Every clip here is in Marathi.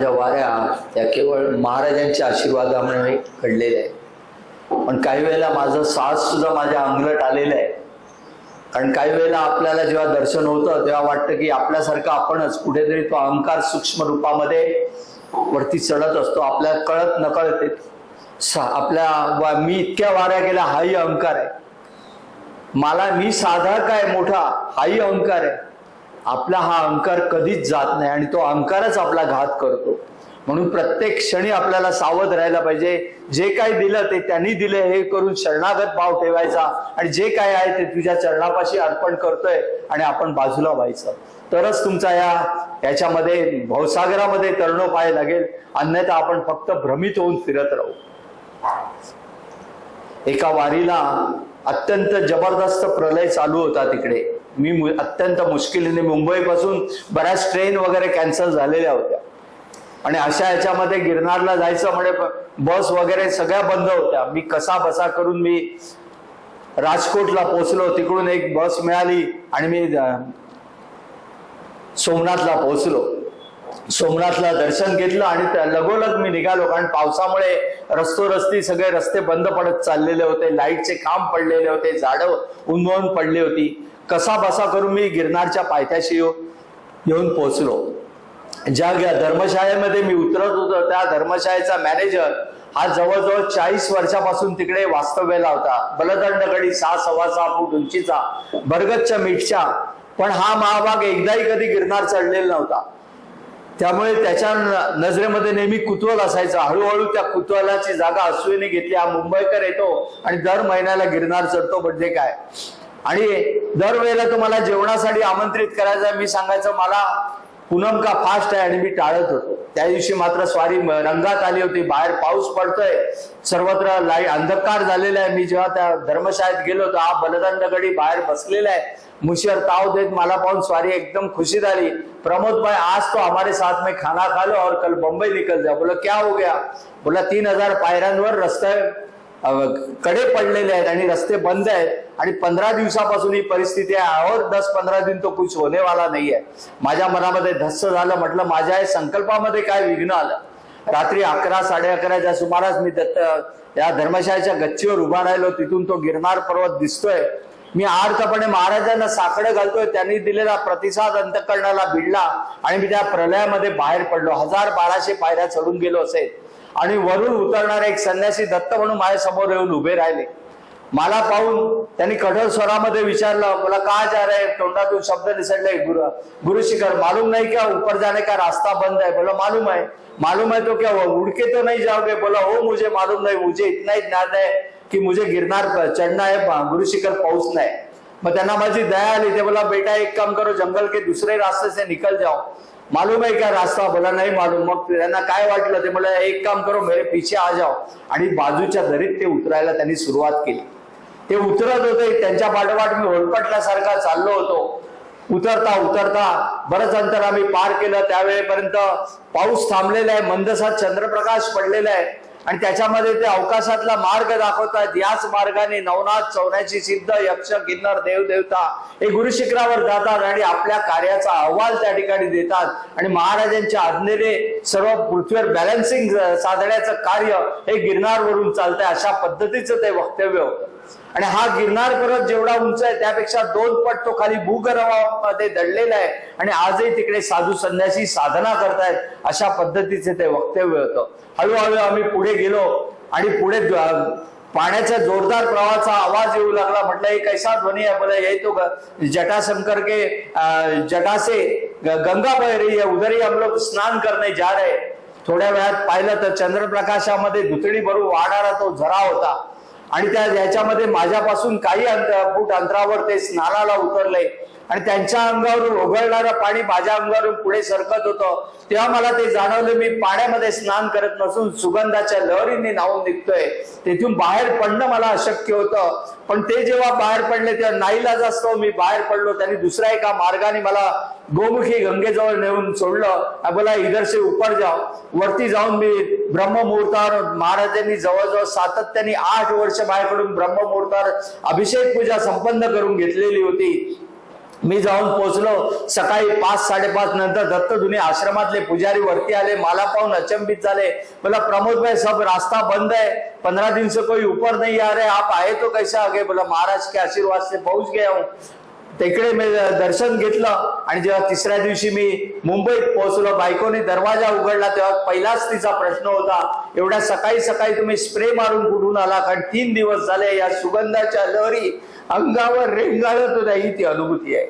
त्या वाऱ्या त्या केवळ महाराजांच्या आशीर्वादामुळे घडलेल्या आहेत. पण काही वेळेला माझं साहस सुद्धा माझ्या अंगलट आलेलं आहे. कारण काही वेळेला आपल्याला जेव्हा दर्शन होतं तेव्हा वाटतं की आपल्यासारखं आपणच कुठेतरी तो अहंकार सूक्ष्म रूपामध्ये वरती चढत असतो. आपल्याला कळत नकळत आपल्या वा- मी इतक्या वाऱ्या गेल्या हाही अहंकार आहे. मला मी साधा काय मोठा हाही अहंकार आहे. आपला हा अहंकार कधीच जात नाही आणि तो अहंकारच आपला घात करतो. म्हणून प्रत्येक क्षणी आपल्याला सावध राहायला पाहिजे. जे काही दिलं ते त्यांनी दिलं हे करून शरणागत भाव ठेवायचा आणि जे काय आहे ते तुझ्या चरणापाशी अर्पण करतोय आणि आपण बाजूला व्हायचं. तरच तुमचा या याच्यामध्ये भवसागरामध्ये तरणोपाय लागेल. अन्यथा आपण फक्त भ्रमित होऊन फिरत राहू. एका वारीला अत्यंत जबरदस्त प्रलय चालू होता तिकडे. मी मु- अत्यंत मुश्किलीने मुंबईपासून बऱ्याच ट्रेन वगैरे कॅन्सल झालेल्या होत्या. आणि अशा याच्यामध्ये गिरनारला जायचं म्हणजे बस वगैरे सगळ्या बंद होत्या. मी कसा बसा करून मी राजकोटला पोहोचलो तिकडून एक बस मिळाली आणि मी सोमनाथला पोहोचलो. सोमनाथला दर्शन घेतलं आणि त्या लगोलग मी निघालो कारण पावसामुळे रस्तोरस्ती सगळे रस्ते बंद पडत चाललेले होते. लाईटचे खांब पडलेले होते झाडं उन्मळून पडली होती. कसा बसा करून मी गिरनारच्या पायथ्याशी येऊन पोहोचलो. ज्या ज्या धर्मशाळेमध्ये मी उतरत होतो त्या धर्मशाळेचा मॅनेजर हा जवळजवळ चाळीस वर्षापासून तिकडे वास्तव्याला होता. बलदंडगडी सहा सव्वा सहा फूट उंचीचा बरगतच्या मीठच्या. पण हा महाभाग एकदाही कधी गिरनार चढलेला नव्हता. त्यामुळे त्याच्या न- नजरेमध्ये नेहमी कुतूहल असायचं. हळूहळू त्या कुतूहलाची जागा अश्विनी घेतली. हा मुंबईकर येतो आणि दर महिन्याला गिरनार चढतो म्हणजे काय? आणि दरवेळेला तुम्हाला जेवणासाठी आमंत्रित करायचं मी सांगायचं मला पूनम का फास्ट आहे आणि मी टाळत होतो. त्या दिवशी मात्र स्वारी रंगात आली होती. बाहेर पाऊस पडतोय. सर्वत्र लाई अंधकार झालेला आहे. मी जेव्हा त्या धर्मशाळेत गेलो तर हा बलदंडगडी बाहेर बसलेला आहे. मुशीवर ताव देत मला पाहून स्वारी एकदम खुशी झाली प्रमोद भाई आज तो हमारे साथ में खाना खा लो और कल बम्बई निकल जा. बोला क्या हो गया? बोला तीन हजार पायऱ्यांवर रस्ते कडे पडलेले आहेत आणि रस्ते बंद आहेत. आणि पंधरा दिवसापासून ही परिस्थिती आहे. और दस पंधरा दिन तो कुछ होने वाला नाही आहे माझ्या मनामध्ये धस्स झालं म्हटलं माझ्या संकल्पामध्ये काय विघ्न आलं? रात्री अकरा साडे अकराच्या सुमारास मी दत्त या धर्मशाळेच्या गच्चीवर उभा राहिलो. तिथून तो गिरनार पर्वत दिसतोय. मी आर्थपणे महाराजांना साकडं घालतोय. त्यांनी दिलेला प्रतिसाद अंतकरणाला भिडला आणि मी त्या प्रलयामध्ये बाहेर पडलो. हजार बाराशे पायऱ्या चढून गेलो असेल. आणि वरून उतरणारे एक संन्यासी दत्त म्हणून माझ्यासमोर येऊन उभे राहिले. मला पाहून त्यांनी कठोर स्वरामध्ये विचारलं बोला का जा रहे? तोंडातून शब्द निसटले. गुरु गुरु शिखर मालूम नाही क्या ऊपर जाने का रास्ता बंद है? बोला मालूम है. मालूम है तो क्या हुआ? तो नहीं जाओगे? बोला हो मुझे मालूम नहीं। मुझे इतना ही ज्ञान है की मुझे गिरनार पर चढ़ना गुरु शिखर पहुंचना है. मग त्यांना माझी दया आली ते बोला बेटा एक काम करो जंगल के दुसरे रास्ते से निकल जाओ। मालूम आहे का रास्ता? बोला नाही मालूम. मग त्यांना काय वाटलं? ते मला एक काम करो मेरे पीछे आ जाओ. आणि बाजूच्या दरीत ते उतरायला त्यांनी सुरुवात केली. ते उतरत होते. त्यांच्या पाठोपाठ मी होलपटल्यासारखा चाललो होतो. उतरता उतरता बरंच अंतर आम्ही पार केलं. त्यावेळेपर्यंत पाऊस थांबलेला आहे. मंदसात चंद्रप्रकाश पडलेला आहे. आणि त्याच्यामध्ये ते अवकाशातला मार्ग दाखवतात याच मार्गाने नवनाथ चौऱ्याची सिद्ध यक्ष किन्नर देवदेवता हे गुरु शिखरावर जातात आणि आपल्या कार्याचा अहवाल त्या ठिकाणी देतात. आणि महाराजांच्या आज्ञेने सर्व पृथ्वीवर बॅलन्सिंग साधण्याचं कार्य हे गिरनारवरून चालतंय. अशा पद्धतीचं ते वक्तव्य होतं. आणि हा गिरनार पर्वत जेवढा उंच आहे त्यापेक्षा दोन पट तो खाली भूगर्भामध्ये दडलेला आहे. आणि आजही तिकडे साधू संन्यासी साधना करतायत अशा पद्धतीचे ते वक्तव्य होतं. हळूहळू आम्ही पुढे गेलो आणि पुढे पाण्याच्या जोरदार प्रवाहाचा आवाज येऊ लागला. म्हटलं हे कैसा ध्वनी आहे बोला ये तो ग- जटाशंकर के जटासे गंगा बह है उधर ही हम लोग स्नान करने जा रहे थोड्या वेळात पाहिलं तर चंद्रप्रकाशामध्ये धुतडी भरून वाहणारा तो झरा होता. आणि त्या याच्यामध्ये माझ्यापासून काही अंतर फूट अंतरावर ते स्नानाला उतरले. आणि त्यांच्या अंगावरून ओघळणारं पाणी माझ्या अंगावरून पुढे सरकत होतं. तेव्हा मला ते जाणवलं मी पाण्यामध्ये स्नान करत नसून सुगंधाच्या लहरीने नाहून निघतोय. तेथून बाहेर पडणं मला अशक्य होतं. पण ते जेव्हा बाहेर पडले तेव्हा नाईलाज असतो मी बाहेर पडलो त्यांनी दुसऱ्या एका मार्गाने मला गोमुखी गंगेजवळ नेऊन सोडलं. बोला इधरसे उपर जाव वरती जाऊन मी ब्रह्ममुहूर्तावर महाराजांनी जवळजवळ सातत्याने आठ वर्ष माझ्याकडून ब्रह्ममुहूर्तावर अभिषेक पूजा संपन्न करून घेतलेली होती. मी जाऊन पोहोचलो सकाळी पाच साडेपाच नंतर दत्तधुनी आश्रमातले पुजारी वरती आले. मला पाहून अचंबित झाले. बोला प्रमोद भाई सब रास्ता बंद है पंद्रह दिन से कोई ऊपर नहीं आ रहे. आप आए तो कैसा आगे? बोला महाराज के आशीर्वाद से पहुंच गया हूँ. तिकडे मी दर्शन घेतलं. आणि जेव्हा तिसऱ्या दिवशी मी मुंबईत पोहोचलो बायकोने दरवाजा उघडला तेव्हा पहिलाच तिचा प्रश्न होता एवढ्या सकाळी सकाळी तुम्ही स्प्रे मारून कुठून आला कारण तीन दिवस झाले या सुगंधाच्या लहरी अंगावर रेंगाळत होता ही ती अनुभूती आहे.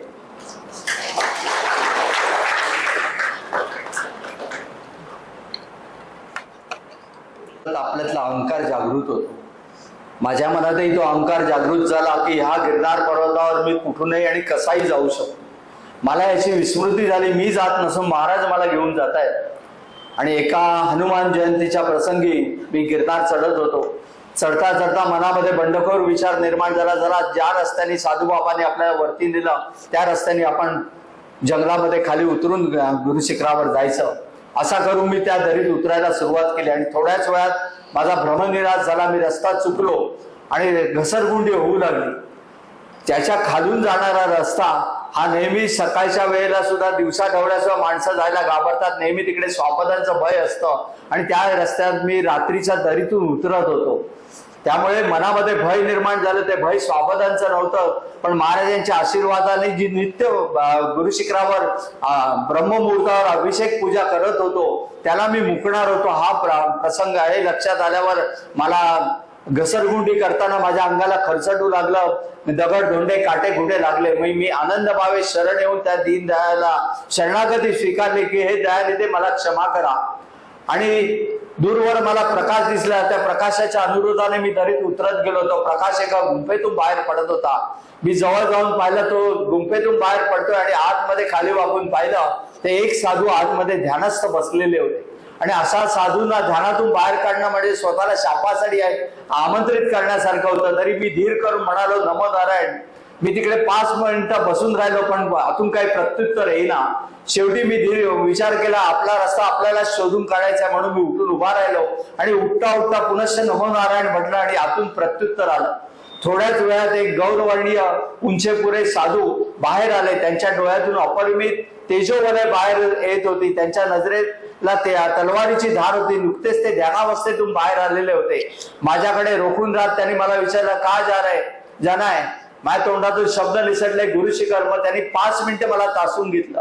आपल्यातला अहंकार जागृत होतो. माझ्या मनातही तो अहंकार जागृत झाला की ह्या गिरणार पर्वतावर मी कुठूनही आणि कसाही जाऊ शकतो. मला याची विस्मृती झाली मी जात नसून महाराज मला घेऊन जात आहेत आणि एका हनुमान जयंतीच्या प्रसंगी मी गिरणार चढत होतो. चढता चढता मनामध्ये बंडखोर विचार निर्माण झाला. जरा ज्या रस्त्याने साधूबाबाने आपल्याला वरती नेलं त्या रस्त्याने आपण जंगलामध्ये खाली उतरून गुरुशिखरावर जायचं. असा करून मी त्या दरीत उतरायला सुरुवात केली आणि थोड्याच वेळात माझा भ्रमनिराश झाला. मी रस्ता चुकलो आणि घसरगुंडी होऊ लागली. त्याच्या खालून जाणारा रस्ता हा नेहमी सकाळच्या वेळेला सुद्धा दिवसा सुद्धा माणसं जायला घाबरतात. नेहमी तिकडे स्वापदांचं भय असतं. आणि त्या रस्त्यात मी रात्रीच्या दरीतून उतरत होतो. त्यामुळे मनामध्ये भय निर्माण झालं ते भय स्वाबदांचं नव्हतं. पण महाराजांच्या आशीर्वादाने जी नित्य अं, गुरुशिखरावर ब्रह्ममुहूर्तावर अभिषेक पूजा करत होतो त्याला मी मुकणार होतो. हा प्र- प्रसंग आहे. लक्षात आल्यावर मला घसरगुंडी करताना माझ्या अंगाला खरचटू लागलं. दगड धोंडे काटे घुटे लागले. मी मी आनंद भावे शरण येऊन त्या दीनदयाला शरणागती स्वीकारली की हे दयानिधे मला क्षमा करा. आणि दूरवर मला प्रकाश दिसला. त्या प्रकाशाच्या अनुरोधाने मी दरीत उतरत गेलो होतो. प्रकाश एका गुंफेतून बाहेर पडत होता. मी जवळ जाऊन पाहिलं तो गुंफेतून बाहेर पडतोय आणि आतमध्ये खाली वागून पाहिलं. ते एक साधू आतमध्ये ध्यानस्थ बसलेले होते. आणि असा साधूंना ध्यानातून बाहेर काढणं म्हणजे स्वतःला शापासाठी आहे, आमंत्रित करण्यासारखं होतं. तरी मी धीर करून म्हणालो नमो नारायण मी तिकडे पाच मिनिटं बसून राहिलो पण आतून काही प्रत्युत्तर येईना. शेवटी मी विचार केला आपला रस्ता आपल्याला शोधून काढायचा म्हणून मी उठून उभा राहिलो आणि उठता उठता पुनश्च नमोनारायण म्हटलं आणि आतून प्रत्युत्तर आलं. थोड्याच वेळात एक गौरवर्णीय उंचेपुरे साधू बाहेर आले. त्यांच्या डोळ्यातून अपरिमित तेजोवलय बाहेर येत होती. त्यांच्या नजरेला ते तलवारीची धार होती. नुकतेच ते ध्यानावस्थेतून बाहेर आलेले होते. माझ्याकडे रोखून राहत त्यांनी मला विचारलं का जा आहे जाना माझ्या तोंडातून शब्द निसटले गुरुशिखर मग त्यांनी पाच मिनिटे मला तासून घेतलं.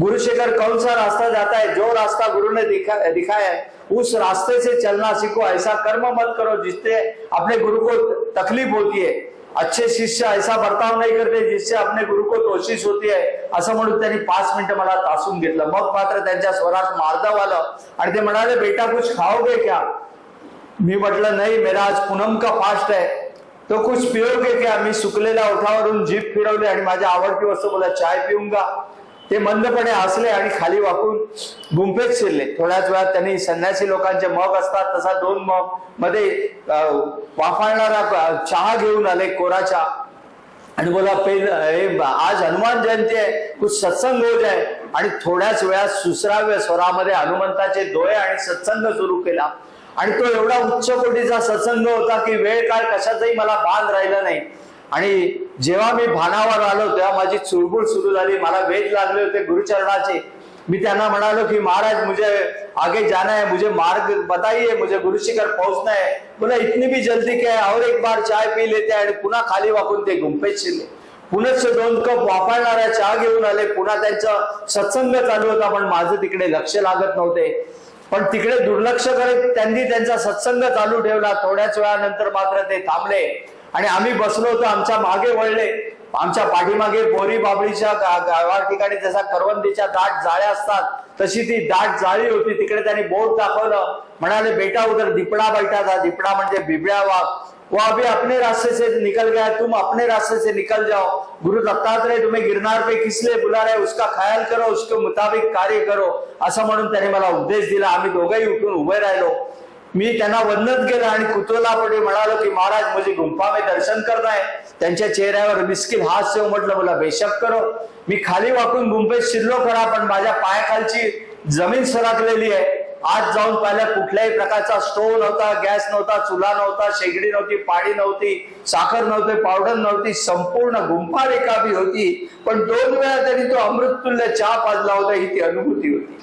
गुरुशिखर कौन सा रास्ता जाता है? जो रास्ता गुरु ने दिखा दिखाया है उस रास्ते से चलना सीखो। ऐसा कर्म मत करो जिससे अपने गुरु को तकलीफ होती है। अच्छे शिष्य ऐसा बर्ताव नहीं करते जिससे अपने गुरु को कोशिश होती है। असं म्हणून त्यांनी पाच मिनिटं मला तासून घेतलं. मग मात्र त्यांच्या स्वरात मार्दव आलं. आणि ते म्हणाले बेटा कुछ खाओगे क्या? मी म्हटलं नाही मेरा आज पूनम का फास्ट है. तो कुछ पिओगे क्या? मी सुकलेल्या ओठावरून जीभ फिरवली आणि माझ्या आवडती वस्तू बोला चाय पिऊंगा ते मंदपणे हसले आणि खाली वाकून गुंफेत शिरले. थोड्याच वेळात त्यांनी संन्यासी लोकांचे मग असतात तसा दोन मग मध्ये वाफाळणारा चहा घेऊन आले कोरा चहा आणि बोला पहिलं आज हनुमान जयंती आहे कुछ सत्संग हो जाय आणि थोड्याच वेळात सुसराव्य स्वरामध्ये हनुमंताचे डोळे आणि सत्संग सुरू केला. आणि तो एवढा उच्च कोटीचा सत्संग होता की वेळ काळ कशाचाही मला भान राहिला नाही. आणि जेव्हा मी भानावर आलो तेव्हा माझी चुळबुळ सुरू झाली मला वेध लागले होते गुरुचरणाचे. मी त्यांना म्हणालो की महाराज मुझे आगे जाना है मुझे मार्ग बताइए मुझे गुरु शिखर पहुंचना है. बोला इतनी भी जल्दी क्या है? और एक बार चाय पी लेते आणि पुन्हा खाली वाकून ते गुंफेत शिरले. पुनश्च दोन कप वापरणाऱ्या चहा घेऊन आले. पुन्हा त्यांचा सत्संग चालू होता पण माझं तिकडे लक्ष लागत नव्हते. पण तिकडे दुर्लक्ष करत त्यांनी त्यांचा सत्संग चालू ठेवला. थोड्याच वेळानंतर मात्र ते थांबले. आणि आम्ही बसलो होतो आमच्या मागे वळले. आमच्या पाठीमागे बोरी बाबळीच्या गावा ठिकाणी जसा करवंदीच्या दाट जाळ्या असतात तशी ती दाट जाळी होती. तिकडे त्यांनी बोट दाखवलं. म्हणाले बेटा उधर दिपडा बैठा था दिपडा म्हणजे बिबड्या वाघ. वो अभी अपने रास्ते से निकल गया. तुम अपने रास्ते से निकल जाओ. गुरु दत्तात्रेय तुम्हें गिरनार पे किसले? बुला रहे उसका ख्याल करो. उसके मुताबिक कार्य करो. असं म्हणून त्याने मला उपदेश दिला. आम्ही दोघंही उठून उभे राहिलो. मी त्यांना वंदन केलं आणि कुतूहलापुढे म्हणालो की महाराज मुझे गुंफा में दर्शन करताय त्यांच्या चेहऱ्यावर मिस्किल हास्य उमटलं. मला बेशक करो. मी खाली वाकून गुंफेत शिरलो खरा पण माझ्या पायाखालची जमीन सरकलेली आहे. आज जाऊन पाहिलं कुठल्याही प्रकारचा स्टोव नव्हता गॅस नव्हता चुला नव्हता शेगडी नव्हती पाणी नव्हती साखर नव्हते पावडर नव्हती संपूर्ण गुंफा रिकामी होती. पण दोन वेळा तरी तो अमृततुल्य चहा पाजला होता ही ती अनुभूती होती.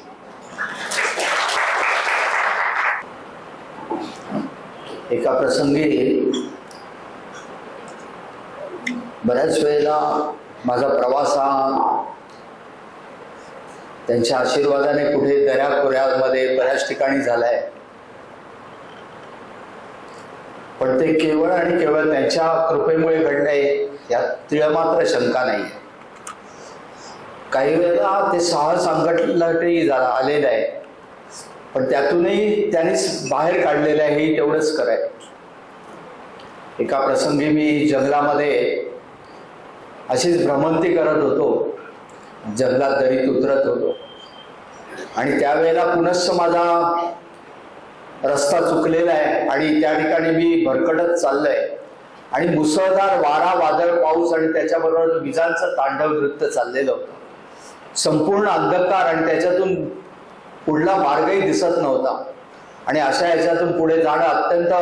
एका प्रसंगी बऱ्याच वेळेला माझा प्रवास हा त्यांच्या आशीर्वादाने कुठे दऱ्या खोऱ्यामध्ये बऱ्याच ठिकाणी झालाय. पण ते केवळ आणि केवळ त्यांच्या कृपेमुळे घडलंय यात तिळमात्र शंका नाही काही वेळेला ते साहस अंगठलाटही झाला आलेलं आहे. पण त्यातूनही त्यांनीच बाहेर काढलेलं आहे हे तेवढंच कराय एका प्रसंगी मी जंगलामध्ये अशीच भ्रमंती करत होतो. जंगलात दरीत उतरत होतो. आणि त्यावेळेला पुनश्च माझा रस्ता चुकलेला आहे आणि त्या ठिकाणी मी भरकटत चाललंय. आणि मुसळधार वारा वादळ पाऊस आणि त्याच्याबरोबर विजांचं तांडव नृत्य चाललेलं होतं. संपूर्ण अंधकार आणि त्याच्यातून पुढला मार्गही दिसत नव्हता. आणि अशा याच्यातून पुढे जाणं अत्यंत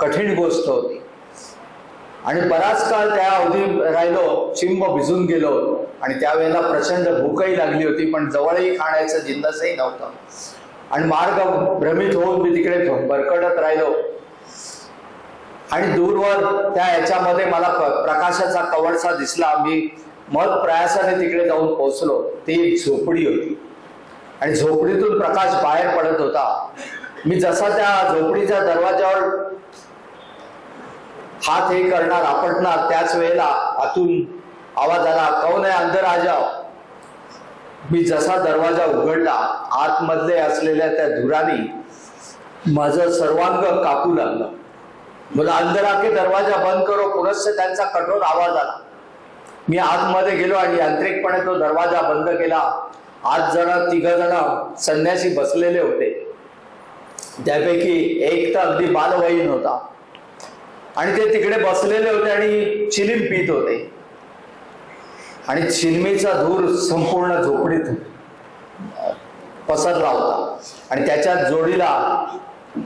कठीण गोष्ट होती. आणि बराच काळ त्या अवधी राहिलो चिंब भिजून गेलो. आणि त्यावेळेला प्रचंड भूकही लागली होती पण जवळही खाण्याचं जिन्नसही नव्हतं. आणि मार्ग भ्रमित होऊन मी तिकडे भरकडत राहिलो. आणि दूरवर त्या याच्यामध्ये मला प्रकाशाचा कवडसा दिसला. मी मत प्रयासाने तिकडे जाऊन पोहोचलो. ती एक झोपडी होती. आणि झोपडीतून प्रकाश बाहेर पडत होता. मी जसा त्या झोपडीच्या दरवाजावर हात हे करणार आपटणार त्याच वेळेला आतून आवाज आला कौन आहे अंदर आ जाओ? मी जसा दरवाजा उघडला आतमधले असलेल्या त्या धुरानी माझं सर्वांग कापू लागलं. मला अंदर आके दरवाजा बंद करो पुनश्च त्यांचा कठोर आवाज आला. मी आतमध्ये गेलो आणि यांत्रिकपणे तो दरवाजा बंद केला. आठ जण तिघ जण संन्यासी बसलेले होते. त्यापैकी एक तर अगदी बालवयीन होता. आणि ते तिकडे बसलेले होते आणि चिलीम पित होते. आणि चिलमीचा धूर संपूर्ण झोपडीत पसरला होता. आणि त्याच्या जोडीला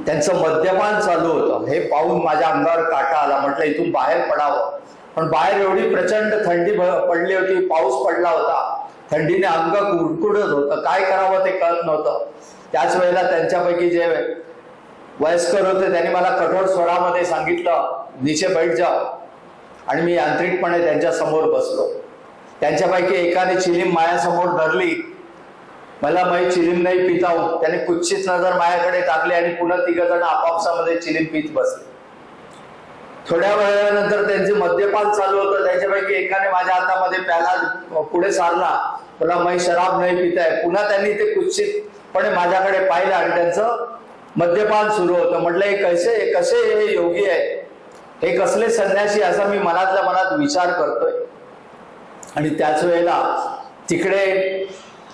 त्यांचं मद्यपान चालू होतं. हे पाहून माझ्या अंगावर काटा आला. म्हटलं इथून बाहेर पडावं. पण बाहेर एवढी प्रचंड थंडी पडली होती पाऊस पडला होता. थंडीने अंग कुडकुडत होतं. काय करावं ते कळत नव्हतं. त्याच वेळेला त्यांच्यापैकी जे वयस्कर होते त्यांनी मला कठोर स्वरामध्ये सांगितलं नीचे बैठ जा. आणि मी यांत्रिकपणे त्यांच्यासमोर बसलो. त्यांच्यापैकी एकाने चिलीम मायासमोर धरली. मला मै चिलीम नाही पिताऊ त्याने कुच्छित नजर मायाकडे टाकली आणि पुन्हा तिघ जण आपापसामध्ये चिलीम पित बसले. थोड्या वेळानंतर त्यांचे मद्यपान चालू होतं. त्याच्यापैकी एकाने माझ्या हातामध्ये प्याला पुढे सारला. मला मै शराब नाही पिताय. पुन्हा त्यांनी ते कुत्सितपणे माझ्याकडे पाहिलं आणि त्यांचं मद्यपान सुरू होतं. म्हटलं हे कसे कसे हे योगी आहे? हे कसले संन्यासी असा मी मनातल्या मनात विचार करतोय. आणि त्याच वेळेला तिकडे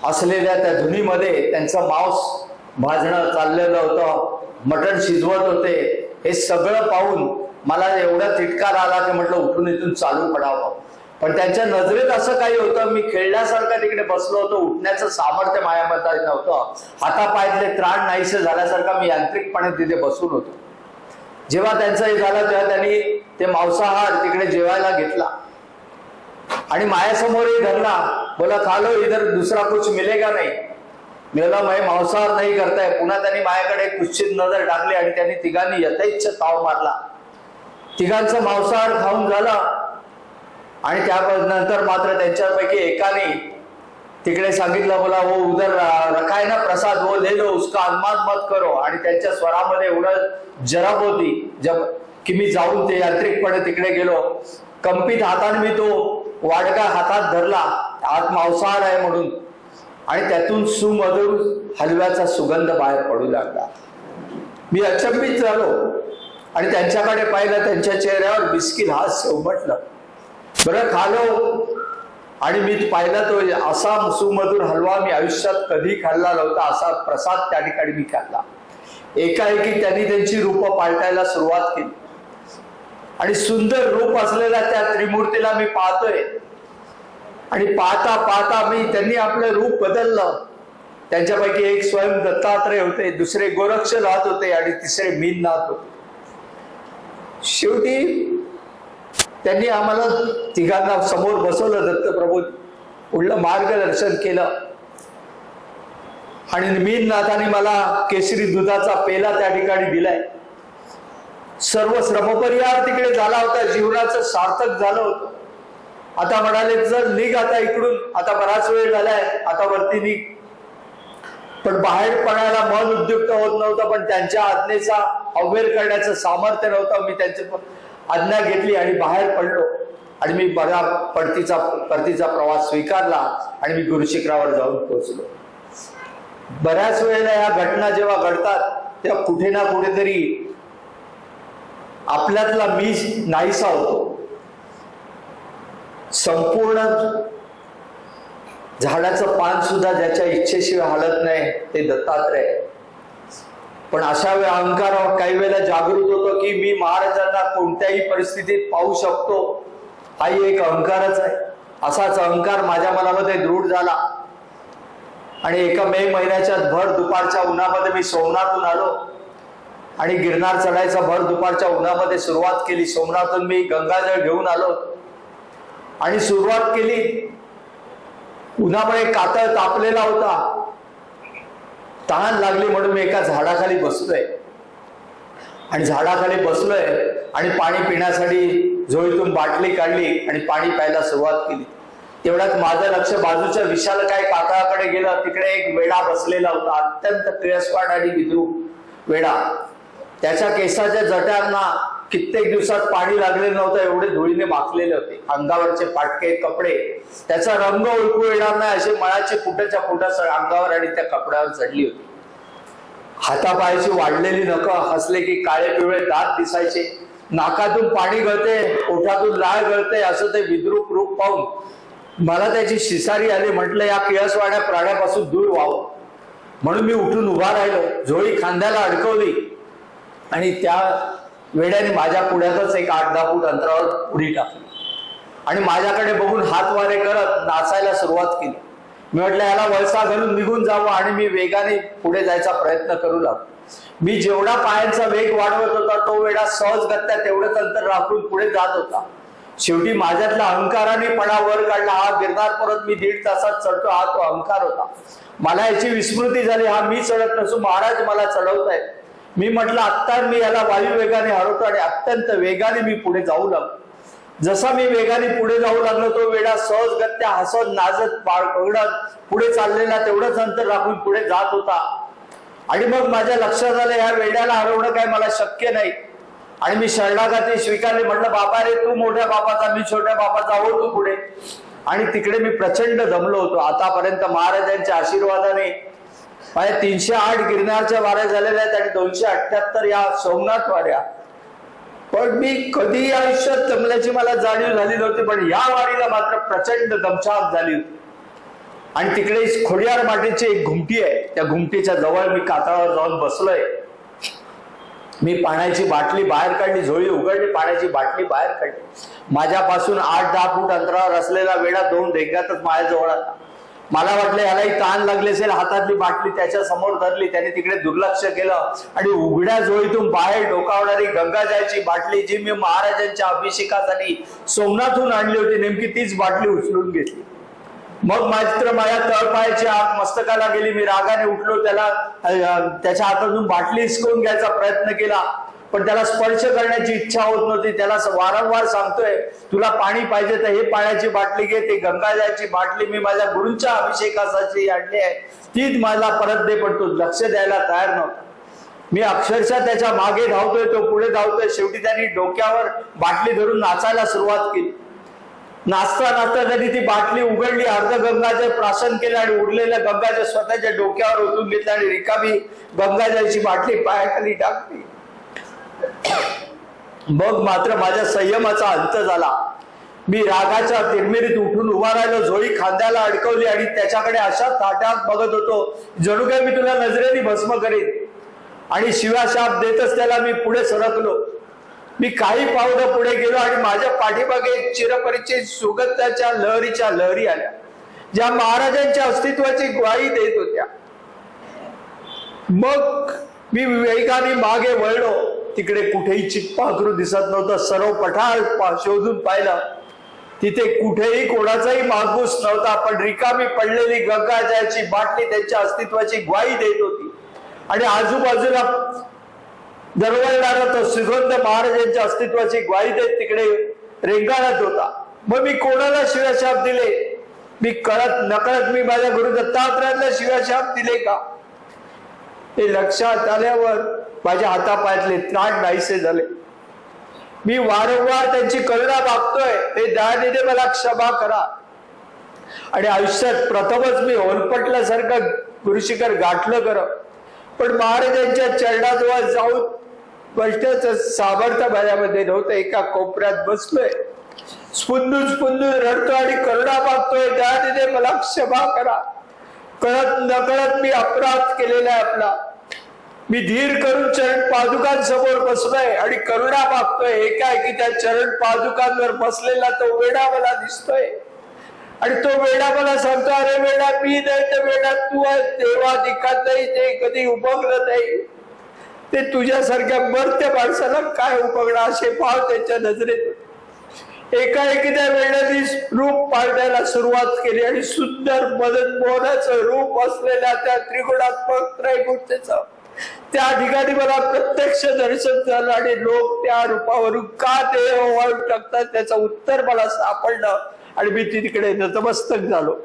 असलेल्या त्या धुनीमध्ये त्यांचं मांस भाजणं चाललेलं होतं. मटण शिजवत होते. हे सगळं पाहून मला एवढा तिटकार आला की म्हटलं उठून इथून चालू पडावं. पण त्यांच्या नजरेत असं काही होतं मी खेळण्यासारखं तिकडे बसलो होतो उठण्याचं सामर्थ्य माझ्यामध्ये नव्हतं. हातापायातले त्राण नाहीसे झाल्यासारखा मी यांत्रिकपणे तिथे बसून होतो. जेव्हा त्यांचं हे झालं तेव्हा त्यांनी ते मांसाहार तिकडे जेवायला घेतला. आणि मायासमोरही धरला बोला खालो इधर दुसरा कुछ मिलेगा नाही. मिळाला मय मांसाहार नाही करताय पुन्हा त्यांनी माझ्याकडे कुश्चित नजर टाकली आणि त्यांनी तिघांनी यथेच्छ ताव मारला. तिघांचं मांसाहार खाऊन झाला. आणि त्यानंतर मात्र त्यांच्यापैकी एकाने तिकडे सांगितलं बोला वो उदर रखायना प्रसाद वो ले लो उसका अनुमान मत करो. आणि त्यांच्या स्वरामध्ये एवढं जरब होती जब की मी जाऊन ते यांत्रिकपणे तिकडे गेलो कंपित हाताने मी तो वाडगा हातात धरला आत मांसाहार आहे म्हणून. आणि त्यातून सुमधुर हलव्याचा सुगंध बाहेर पडू लागला. मी अचंबित झालो. आणि त्यांच्याकडे पाहिलं त्यांच्या चेहऱ्यावर बिस्किल हास्य उमटलं बरं खालो. आणि मी पाहिला तो असा सुमधूर हलवा मी आयुष्यात कधी खाल्ला नव्हता असा प्रसाद त्या ठिकाणी मी खाल्ला. एकाएकी त्यांनी त्यांची रूप पालटायला सुरुवात केली. आणि सुंदर रूप असलेल्या त्या त्रिमूर्तीला मी पाहतोय. आणि पाहता पाहता मी त्यांनी आपलं रूप बदललं. त्यांच्यापैकी एक स्वयं दत्तात्रय होते दुसरे गोरक्ष राहत होते आणि तिसरे मीननाथ होते. शेवटी त्यांनी आम्हाला तिघांना समोर बसवलं दत्तप्रभू पुढलं मार्गदर्शन केलं. आणि मीननाथाने मला केसरी दुधाचा पेला त्या ठिकाणी दिलाय. सर्व श्रमपरिहार तिकडे झाला होता जीवनाचं सार्थक झालं होतं. आता म्हणाले जर निघ आता इकडून. आता बराच वेळ झालाय. आता वरती निघ. पण बाहेर पडायला मन उद्युक्त होत नव्हतं पण त्यांच्या आज्ञेचा अवहेर करण्याचं सामर्थ्य नव्हतं. मी त्यांची आज्ञा घेतली आणि बाहेर पडलो. आणि मी बघा परतीचा परतीचा प्रवास स्वीकारला आणि मी गुरुशिखरावर जाऊन पोहोचलो. बऱ्याच वेळेला या घटना जेव्हा घडतात तेव्हा कुठे ना कुठेतरी आपल्यातला मी नाहीसा होतो. संपूर्ण झाडाचं पान सुद्धा ज्याच्या इच्छेशिवाय हालत नाही ते दत्तात्रय. पण अशा वेळी अहंकार काही वेळेला जागृत होतो की मी महाराजांना कोणत्याही परिस्थितीत पाहू शकतो हाही एक अहंकारच आहे. असाच अहंकार माझ्या मनामध्ये दृढ झाला. आणि एका मे महिन्याच्या भर दुपारच्या उन्हामध्ये मी सोमनाथून आलो. आणि गिरनार चढायचा भर दुपारच्या उन्हामध्ये सुरुवात केली. सोमनाथून मी गंगाजळ घेऊन आलो. आणि सुरुवात केली. उन्हामुळे कातळ तापलेला होता. तहान लागली म्हणून मी एका झाडाखाली बसलोय. आणि झाडाखाली बसलोय आणि पाणी पिण्यासाठी झोळीतून बाटली काढली आणि पाणी प्यायला सुरुवात केली. तेवढ्यात माझं लक्ष बाजूच्या विशाल काय कातळाकडे गेलं तिकडे एक वेडा बसलेला होता अत्यंत क्रियस्वाड आणि विद्रूप वेडा. त्याच्या केसाच्या जट्यांना कित्येक दिवसात पाणी लागलेलं नव्हतं एवढे धुळीने माखलेले होते. अंगावरचे फाटके कपडे. त्याचा रंग ओळखू येणार नाही असे मळाची फुटाच्या फुटा अंगावर आणि त्या कपड्यावर चढली होती. हातापायाची वाढलेली नख हसले की काळे पिवळे दात दिसायचे. नाकातून पाणी गळते ओठातून लाळ गळते असं ते विद्रूप रूप पाहून मला त्याची शिसारी आली. म्हटलं या किळसवाड्या प्राण्यापासून दूर व्हावं म्हणून मी उठून उभा राहिलो झोळी खांद्याला अडकवली. आणि त्या वेड्याने माझ्या पुढ्यातच एक आठ दहा फूट अंतरावर उडी टाकली. आणि माझ्याकडे बघून हात वारे करत नाचायला सुरुवात केली. मी म्हटलं याला वळसा घालून निघून जावं आणि मी वेगाने पुढे जायचा प्रयत्न करू लागलो. मी जेवढा पायांचा वेग वाढवत होता तो वेळा सहजगत्या तेवढंच अंतर राखून पुढे जात होता. शेवटी माझ्यातला अहंकाराने पणा वर काढला. हा गिरणार परत मी दीड तासात चढतो. हा तो अहंकार होता. मला याची विस्मृती झाली. हा मी चढत नसून महाराज मला चढवत आहेत मी म्हटलं आत्ता मी याला वायू वेगाने हरवतो आणि अत्यंत वेगाने मी पुढे जाऊ लागलो. जसा मी वेगाने पुढे जाऊ लागलो तो वेळा सहजगत्या हसत नाजत पगडत पुढे चाललेला तेवढंच अंतर राखून पुढे जात होता. आणि मग माझ्या लक्षात आलं या वेड्याला हरवणं काय मला शक्य नाही. आणि मी शरणागती स्वीकारली म्हटलं बाबा रे तू मोठ्या बापाचा मी छोट्या बापाचा हो तू पुढे. आणि तिकडे मी प्रचंड जमलो होतो. आतापर्यंत महाराजांच्या आशीर्वादाने म्हणजे तीनशे आठ गिरणारच्या वाऱ्या झालेल्या आहेत आणि दोनशे अठ्याहत्तर या सोमनाथ वाऱ्या. पण मी कधी आयुष्यात जमल्याची मला जाणीव झाली नव्हती पण या वारीला मात्र प्रचंड दमछाक झाली होती. आणि तिकडे खोडियार मातीची एक घुमटी आहे त्या घुमटीच्या जवळ मी कातळावर जाऊन बसलोय. मी पाण्याची बाटली बाहेर काढली झोळी उघडली पाण्याची बाटली बाहेर काढली. माझ्यापासून आठ दहा फूट अंतरावर असलेला वेळा दोन रेग्यातच माझ्याजवळ आला. मला वाटलं यालाही ताण लागले असेल हातातली बाटली त्याच्यासमोर धरली त्याने तिकडे दुर्लक्ष केलं. आणि उघड्या झोळीतून बाहेर डोकावणारी गंगाजळची बाटली जी मी महाराजांच्या अभिषेकासाठी सोमनाथहून आणली होती नेमकी तीच बाटली उचलून घेतली. मग मात्र माझ्या तळपायाची आग मस्तकाला गेली. मी रागाने उठलो त्याला त्याच्या हातातून बाटली हिसकवून घ्यायचा प्रयत्न केला. पण त्याला स्पर्श करण्याची इच्छा होत नव्हती. त्याला वारंवार सांगतोय तुला पाणी पाहिजे तर हे पाण्याची बाटली घे ते गंगाजळची बाटली मी माझ्या गुरूंच्या अभिषेकासाठी आणली आहे. तीच मला परत दे पण तो लक्ष द्यायला तयार नव्हता मी अक्षरशः त्याच्यामागे धावतोय तो पुढे धावतोय. शेवटी त्यांनी डोक्यावर बाटली धरून नाचायला सुरुवात केली. नाचता नाचता त्यांनी ती बाटली उघडली अर्ध गंगाजळ प्राशन केलं आणि उरलेलं गंगाच्या स्वतःच्या डोक्यावर ओतून घेतलं आणि रिकामी गंगाजळची बाटली पायाखाली टाकली. मग मात्र माझ्या संयमाचा अंत झाला. मी रागाच्या तिरमिरीत उठून उभा राहिलो झोळी खांद्याला अडकवली आणि त्याच्याकडे अशा ताट्यात बघत होतो जणू काय मी तुला नजरेने भस्म करीन. आणि शिवाशाप देतच त्याला मी पुढे सरकलो. मी काही पावलं पुढे गेलो आणि माझ्या पाठीमागे चिरपरिचित सुगंधाच्या लहरीच्या लहरी आल्या ज्या महाराजांच्या अस्तित्वाची ग्वाही देत होत्या. मग मी वेगाने मागे वळलो. तिकडे कुठेही चिप्पाकरू दिसत नव्हतं. सर्व पठार शोधून पाहिलं. तिथे कुठेही कोणाचाही मागूस नव्हता. पण रिकामी पडलेली गंगाजयाची बाटली त्यांच्या अस्तित्वाची ग्वाही देत होती. आणि आजूबाजूला दरवळणारा तो सुगंध महाराजांच्या अस्तित्वाची ग्वाही देत तिकडे रेंगाळत होता. मग मी कोणाला शिवाशाप दिले? मी कळत नकळत मी माझ्या गुरु दत्तात्रयाला शिवाशाप दिले का? हे लक्षात आल्यावर माझ्या हातापायातले त्राण नाहीसे झाले. मी वारंवार त्यांची करुणा मागतोय. हे दयानिधे मला क्षमा करा. आणि आयुष्यात प्रथमच मी ओलपटल्यासारखं गुरुशिखर गाठलं कर पण महाराजांच्या चरणाजवळ जाऊन बसण्याचं सामर्थ्य माझ्यामध्ये नव्हतं. एका कोपऱ्यात बसलोय. स्पुंदून स्पुंदून रडतो आणि करुणा मागतोय. दयानिधे मला क्षमा करा. कळत नकळत मी अपराध केलेला आहे आपला. मी धीर करून चरण पादुकांसमोर बसलोय आणि करुणा मागतोय. एकाएकी त्या चरण पादुकांवर बसलेला तो वेडा मला दिसतोय. आणि तो वेडा मला सांगतो अरे वेडा मी नाही तर वेडा तू आहे देवा दिखात नाही ते कधी उभगलं नाही. ते तुझ्यासारख्या मर्त्य माणसाला काय उमगणार असे भाव त्याच्या नजरेत एकाएकी त्या वेळाने रूप पाळण्याला सुरुवात केली आणि सुंदर मदन मोहनाचं रूप असलेल्या त्या त्रिगुणात्मक त्रैगुणतेचं त्या ठिकाणी मला प्रत्यक्ष दर्शन झालं आणि लोक त्या रूपावरून का ते ओवाळून टाकतात त्याचं उत्तर मला सापडलं आणि मी तिकडे नतमस्तक झालो.